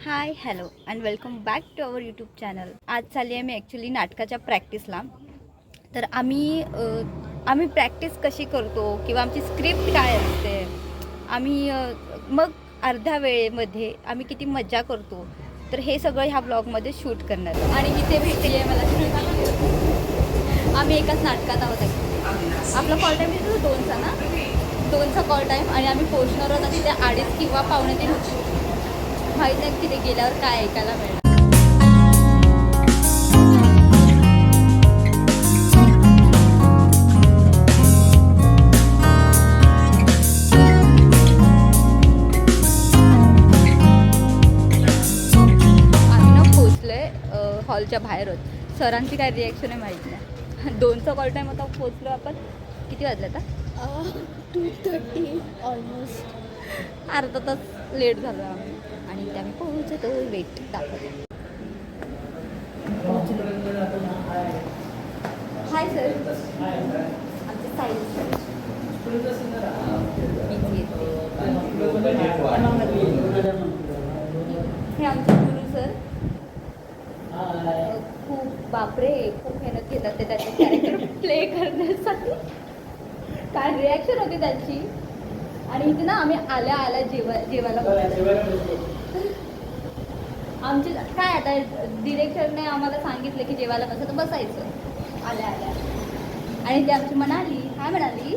Hi hello and welcome back to our YouTube channel आज चालली आहे मी ॲक्च्युली नाटकाच्या प्रॅक्टिसला तर आम्ही आम्ही प्रॅक्टिस कशी करतो किंवा आमची स्क्रिप्ट काय असते आम्ही मग अर्ध्या वेळेमध्ये आम्ही किती मजा करतो तर हे सगळं ह्या ब्लॉगमध्ये शूट करणार आणि इथे भेटली आहे मला आम्ही एकाच नाटकात आहोत. आपला कॉल टाईम दोनचा ना? दोनचा कॉल टाईम आणि आम्ही पोहोचणार आहोत तिथे अडीच किंवा पावणे तीन माहीत नाही तिथे गेल्यावर काय ऐकायला मिळणार. आम्ही हॉलच्या बाहेरच. सरांची काय रिॲक्शन आहे माहीत नाही. दोनचा कॉल टाईम होता पोचलो आपण. किती वाजले आता? टू थर्टी ऑलमोस्ट अर्धा तास लेट झालो. आम्ही आणि आम्ही पोहोचतो वेट दाखवतो. हाय सर आमचे साईल सर हे आमचे गुरु सर खूप बापरे खूप मेहनत घेतात ते त्याचे कॅरेक्टर प्ले करण्यासाठी काय रिॲक्शन होती त्यांची. आणि इथे ना आम्ही आल्या आल्या जेवा जेवायला. आमचे काय आता डिरेक्टरने आम्हाला सांगितलं की जेवायला बसा तर बसायचं. आल्या आल्या. आणि ते आमची म्हणाली काय म्हणाली?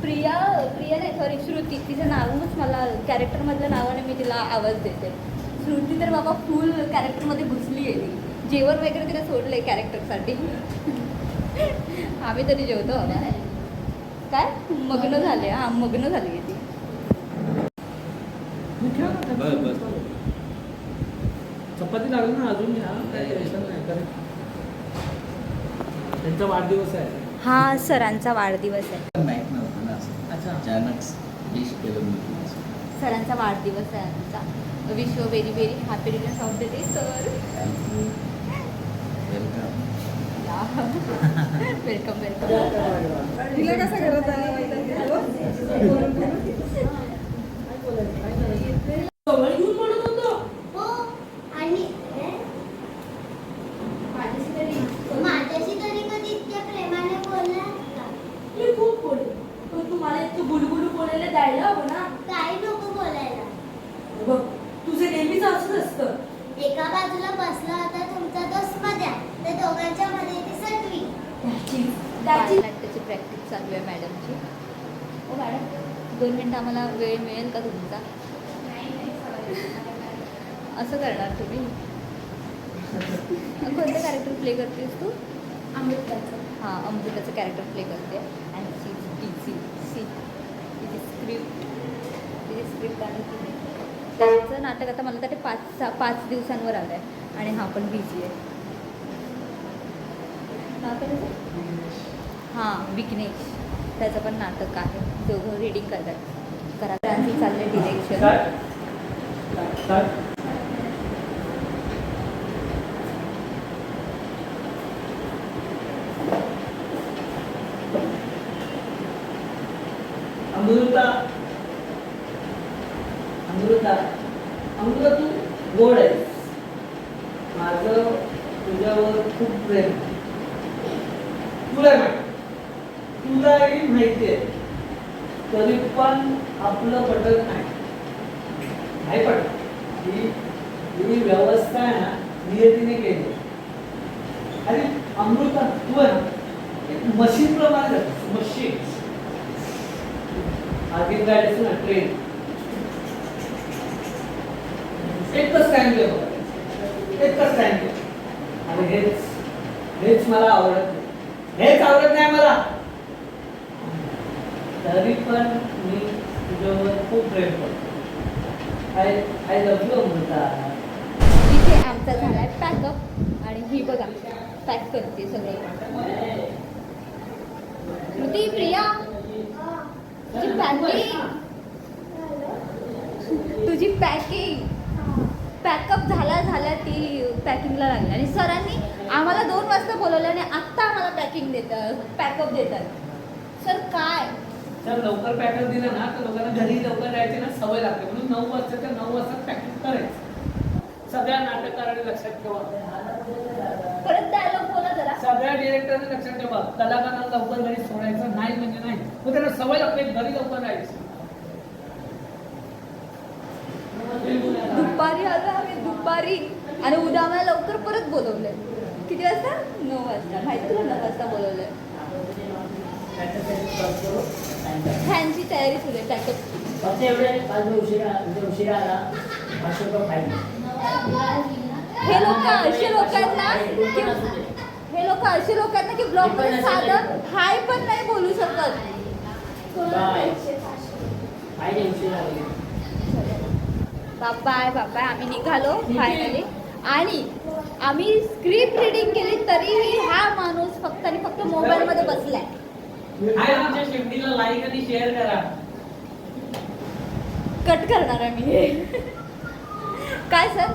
प्रिया प्रिया नाही सॉरी श्रुती. तिचं नावच मला कॅरेक्टरमधल्या नावाने मी तिला आवाज देते. श्रुती तर बाबा फुल कॅरेक्टरमध्ये घुसली आहे ती. जेवण वगैरे तिला सोडलं आहे कॅरेक्टरसाठी आम्ही तरी जेवतो. काय? मग्न झाले. हां मग्न झाली आहे ती. बस बस चपाती लागली ना अजून घ्या. काही टेन्शन नाही कारण त्यांचा वाढदिवस आहे. हा सरांचा वाढदिवस आहे. माहीत नव्हतं ना असं. अच्छा. अचानक विश केलं मी सरांचा वाढदिवस आहे आमचा. Wish you very very happy returns of the day sir welcome welcome welcome तिला कसं करत जवळ घेऊन म्हणत होतो हो आणि माझ्याशी त्याची प्रॅक्टिस चालू आहे मॅडमची ओ मॅडम दोन मिनटं आम्हाला वेळ मिळेल का तुमचा? असं करणार तुम्ही? कोणतं कॅरेक्टर प्ले करतेस तू? अमृताचं. हां अमृताचं कॅरेक्टर प्ले करते. And C D C C तिची स्क्रिप्ट तिची स्क्रिप्ट आणि तिने त्यांचं नाटक आता मला वाटते पाच सहा पाच दिवसांवर आलं आहे आणि हा पण बिझी आहे. त्याचं? हां विघ्नेश त्याचं पण नाटक आहे. दोघं रिडिंग करतात. करा त्यांची चालले डिरेक्शन अमृता. अमृता. अमृता तू गोड आहेस. माझं तुझ्यावर खूप प्रेम तुला माहिती माहिती आहे. तरी पण आपलं पटत नाही. नाही पटत. ही ही व्यवस्था आहे ना नियतीने केली. आणि अमृतत्व एक मशीन प्रमाणे मशीन आधी गाडी ना ट्रेन एकच टाइम घे एकच टाइम घे आणि हेच हेच मला आवडत नाही. हेच आवडत नाही मला. तरी पण मी तुझ्यावर खूप प्रेम करतो. I I love you Amrita. इथे आमचा झालाय पॅकअप आणि ही बघा पॅक करते सगळं. कृती प्रिया? तुझी पॅकिंग तुझी पॅकिंग पॅकअप झाला झाल्या ती पॅकिंगला लागली. आणि सरांनी आम्हाला दोन वाजता बोलवलं आणि आत्ता आम्हाला पॅकिंग देतात पॅकअप देतात. सर काय? जर लवकर पॅटर्न दिलं ना तर लोकांना घरी लवकर जायची ना सवय लागते. म्हणून नऊ वाजता ते नऊ वाजता पॅकिंग करायचं. सगळ्या नाटककारांनी लक्षात ठेवा. सगळ्या डिरेक्टरने लक्षात ठेवा. कलाकारांना लवकर घरी सोडायचं नाही म्हणजे नाही. मग त्यांना सवय लागते घरी लवकर जायची दुपारी आलो आम्ही दुपारी. आणि उद्या आम्हाला लवकर परत बोलवलंय. किती वाजता? नऊ वाजता. माहिती तुला नऊ वाजता बोलवलंय. फॅनची तयारी सुरू आहे पॅकअप फक्त एवढे काल मी उशिरा म्हणजे उशिरा आला पाचशे रुपये फाईन हे लोक असे लोक आहेत ना हे लोक असे लोक आहेत ना की ब्लॉगमध्ये साधं हाय पण नाही बोलू शकत. बाय. बाय बाय आम्ही निघालो फायनली आणि आम्ही स्क्रिप्ट रिडिंग केली तरीही हा माणूस फक्त आणि फक्त मोबाईल मध्ये बसलाय. आहे आमच्या शेवटीला लाईक आणि शेअर करा. कट करणार आहे मी. हे काय सर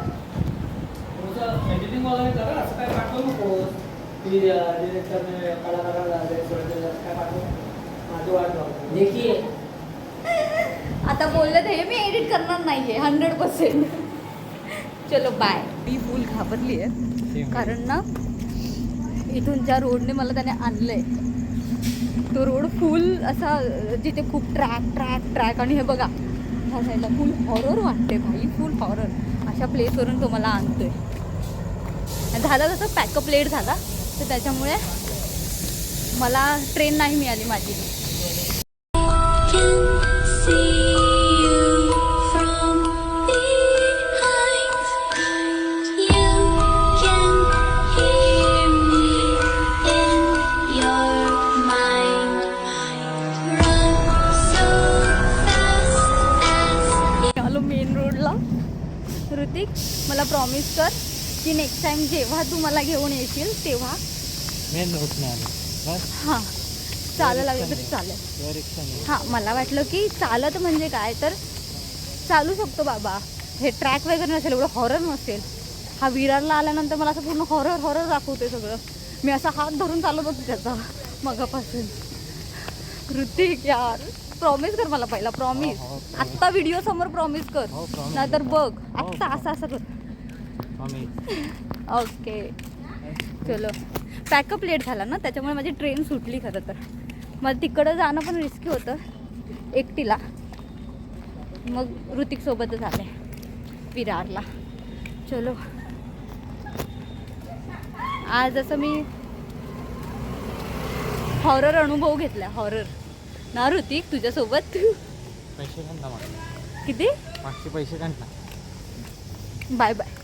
थोडंसं एडिटिंग वगैरे करा असं काय पाठवू नको. की डिरेक्टरने कलाकाराला असं काय पाठवू माझी वाट बघतो देखिए. आता बोललं ते मी एडिट करणार नाहीये हंड्रेड पर्सेंट चलो बाय मी फुल घाबरली आहे. कारण ना इथून ज्या रोडने मला त्याने आणलंय तो रोड फुल असा जिथे खूप ट्रॅक ट्रॅक ट्रॅक आणि हे बघा ह्या साईडला फुल हॉरर वाटते भाई फुल हॉरर अशा प्लेसवरून तो मला आणतोय. झाला झालं कसं पॅकअप लेट झाला तर त्याच्यामुळे मला ट्रेन नाही मिळाली माझी. प्रॉमिस कर की नेक्स्ट टाइम जेव्हा तू मला घेऊन येशील तेव्हा. आलं. हां. चालायला लागलं तरी चालेल. हां मला वाटलं की चालत म्हणजे काय? तर चालू शकतो बाबा. हे ट्रॅक वगैरे नसेल एवढं हॉरर नसेल. हा विरारला आल्यानंतर मला असं पूर्ण हॉरर हॉरर दाखवते सगळं. मी असा हात धरून चालत होते त्याचा मगापासून. ऋतिक यार प्रॉमिस कर मला पहिला प्रॉमिस हो, हो, promise. आत्ता व्हिडिओ समोर प्रॉमिस कर. हो. नाहीतर बघ. हो, आत्ता असं असं कर. ओके. चलो. पॅकअप लेट झाला ना त्याच्यामुळे माझी ट्रेन सुटली खरं तर. मला तिकडं जाणं पण रिस्की होतं एकटीला. मग ऋतिकसोबतच आले विरारला. चलो. आज असं मी हॉरर अनुभव घेतला हॉरर ना ऋतिक तुझ्यासोबत? पैसे किती? पैसे बाय बाय